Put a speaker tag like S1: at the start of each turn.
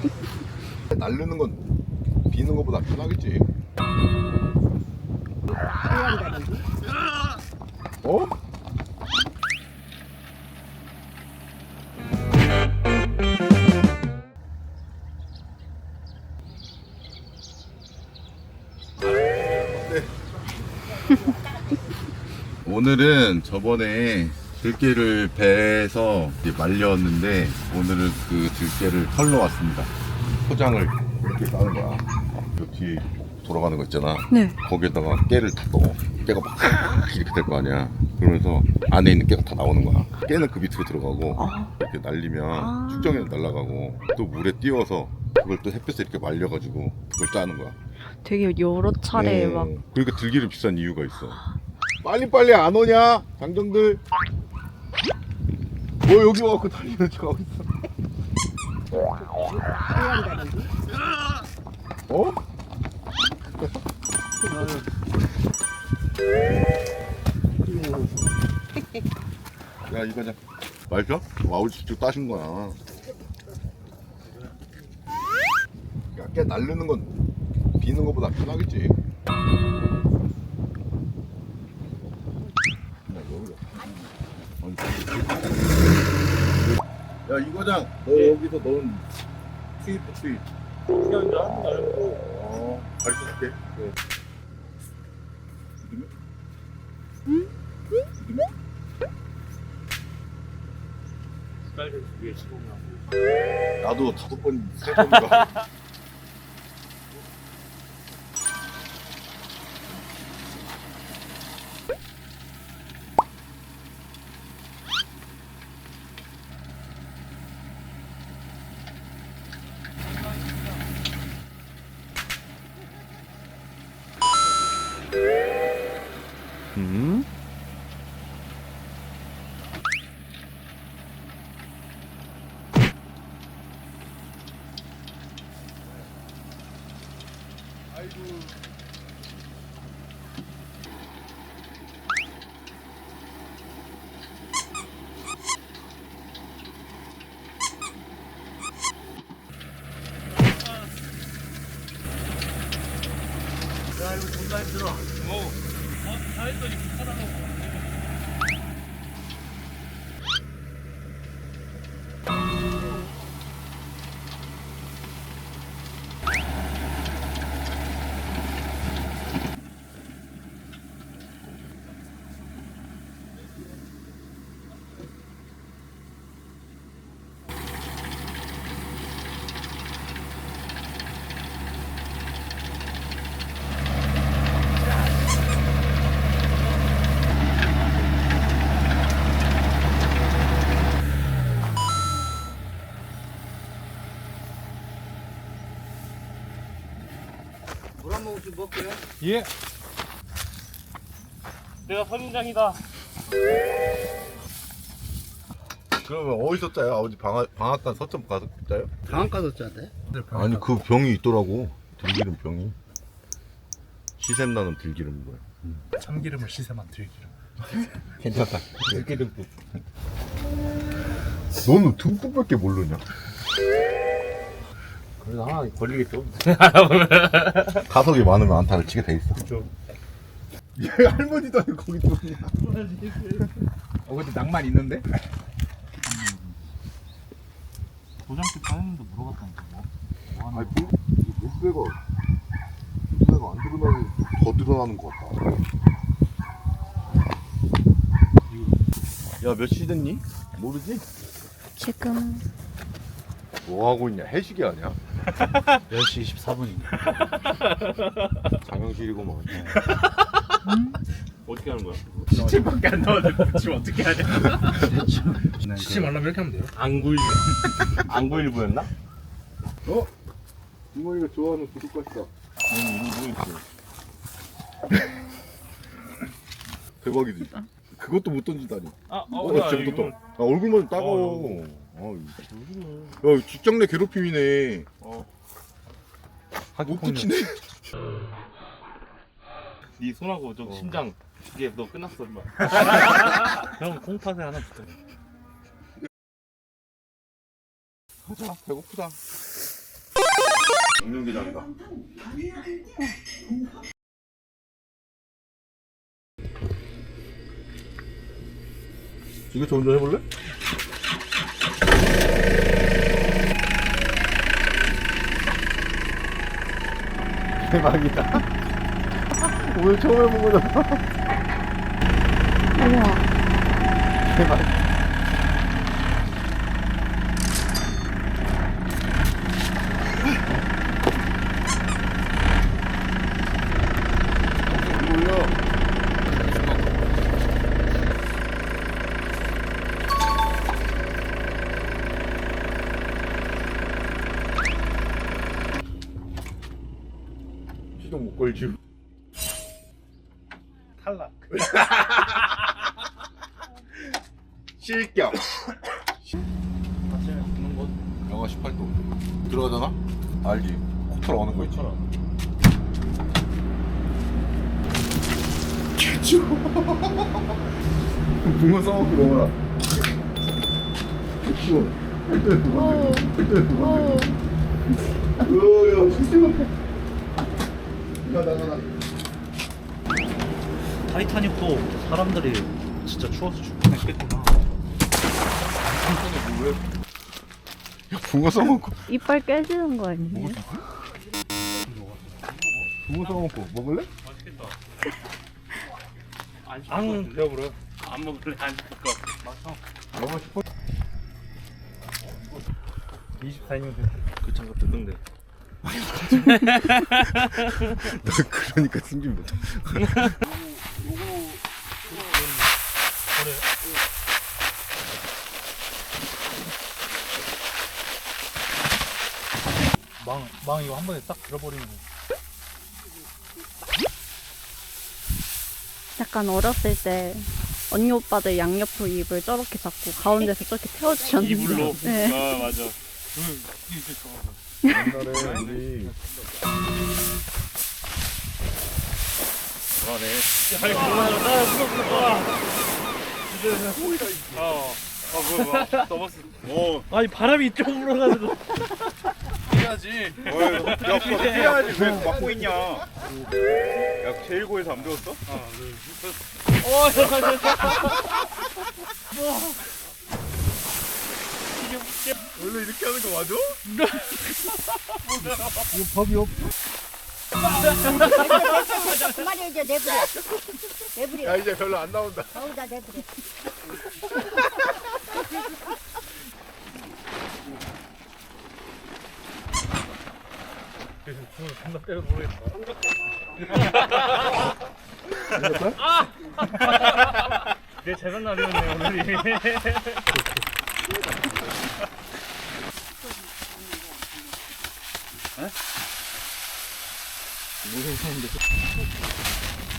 S1: 날르는 건 비는 것보다 편하겠지. 어? 오늘은 저번에 들깨를 배에서 이제 말렸는데 오늘은 그 들깨를 털러 왔습니다. 포장을 이렇게 싸는 거야. 저 뒤에 돌아가는 거 있잖아.
S2: 네.
S1: 거기에다가 깨를 다 넣어. 깨가 막 이렇게 될 거 아니야. 그러면서 안에 있는 깨가 다 나오는 거야. 깨는 그 밑으로 들어가고
S2: 아.
S1: 이렇게 날리면
S2: 아.
S1: 축정에 날아가고 또 물에 띄워서 그걸 또 햇볕에 이렇게 말려가지고 그걸 짜는 거야.
S2: 되게 여러 차례
S1: 어,
S2: 막
S1: 그러니까 들기름 비싼 이유가 있어. 빨리 빨리 안 오냐, 장정들? 뭐 여기 와갖고 달리는 척 하고 있어. 어? 야 이거 자 맛있어? 와우 직접 따신 거야. 야깨 날르는 건 비는 것보다 편하겠지. 야 이과장 너 여기서 너는 투입 투입.
S3: 그냥 이제 한번 날고
S1: 어 가르쳐줄게
S3: 쌀을 위에 시공하고
S1: 나도 다섯 번 세 번인가 음?
S3: 야 이거 존나 힘들어 어? 어? 다 했더니 불편하다고
S4: 모금씩 먹게요.
S3: 예 내가 선인장이다
S1: 그러면 어디서 짜요? 아버지 방학, 방앗간 서점 가서 짜요?
S4: 강한가도 짜대.
S1: 아니 그 병이 있더라고 들기름 병이 시샘 나는 들기름 거야
S3: 참기름을 시세만 들기름
S1: 괜찮다 들기름 너는 듬뿍밖에 모르냐?
S3: 그래서 하나 걸리겠죠
S1: 가석이 많으면 안타를 치게 돼 있어
S3: 그죠.
S1: 얘 할머니도 아니고 거기 또 있냐
S4: 어, 근데 낭만 있는데?
S3: 도장집 사장님도 물어봤다니까 뭐, 뭐 하는
S1: 아니 물, 물배가 물배가 안 드러나는 더 드러나는 것 같다 야몇 시 됐니? 모르지?
S2: 지금
S1: 뭐 하고 있냐 해식이 아니야?
S3: 10시 24분입니다
S1: 장영실이고만
S3: 어떻게 하는 거야?
S4: 시체밖에 안 나오는데 지금 어떻게 하냐?
S3: 치지 말라면 이렇게 하면 돼요
S4: 안구일.
S3: 안구일부였나?
S1: 어? 이모이가 좋아하는 구독가시다 대박이지 그것도 못 던지다니
S3: 아,
S1: 어, 나 진짜 못다 아, 얼굴만 따가워 아, 이거. 야 직장 내 괴롭힘이네.
S3: 어.
S1: 못 붙이네.
S3: 네 손하고 저 심장 이게 너 끝났어 임마. 형 콩팥에 하나 붙여.
S1: 가자. 배고프다. 양념게장이다. 이거 저 운전 해볼래? 대박이다. 오늘 처음 해본 거잖아.
S2: 우와.
S1: 대박. 시동 못 걸지.
S3: 탈락.
S1: 실격.
S3: 아침에 굽는 거
S1: 영하 18도. 들어가잖아? 알지? 코털 어는 거 있지?
S3: 처럼.
S1: 붕어 써먹고 먹어라. 추워.
S2: 오. 오.
S1: 으야, 심심해. 야, 나, 나, 나.
S3: 타이타닉도 사람들이 진짜 추워서 죽긴 했겠구나.
S1: 야, 붕어 써먹고.
S2: 이빨 깨지는 거 아니에요?
S1: 붕어 써먹고. 먹을래?
S3: 맛있겠다. 안 배워버려. 안 먹을래 안 먹을 것 같아.
S1: 영하 18도.
S3: 24인용 그 장갑 뜯는데.
S1: 너 그러니까 승진 못해.
S3: 망, 망 이거 한 번에 딱 들어버리는 거.
S2: 약간 어렸을 때 언니 오빠들 양옆으로 입을 저렇게 잡고 가운데서 저렇게 태워주셨는데.
S3: 이불로?
S2: 네.
S3: 아 맞아.
S1: 옛날에 우리
S3: 그러네. 나 무서워 무서워. 어. 어 뭐야 뭐야. 넘었어.
S1: 어
S3: 아니 바람이 이쪽으로 불어가지고.
S1: 해야지. 야 그거 해야지 왜 막고 있냐? 야 제일고에서 안 배웠어?
S3: 어 잠깐
S1: 원래 이렇게 하는 거 맞아?
S5: 그만해 이제 내버려 내버려
S1: 야 이제 별로 안 나온다.
S5: 거기다 내버려
S3: 존나 때려 모르겠다. 내 재산 날이었네 오늘이.
S1: 들어가겠습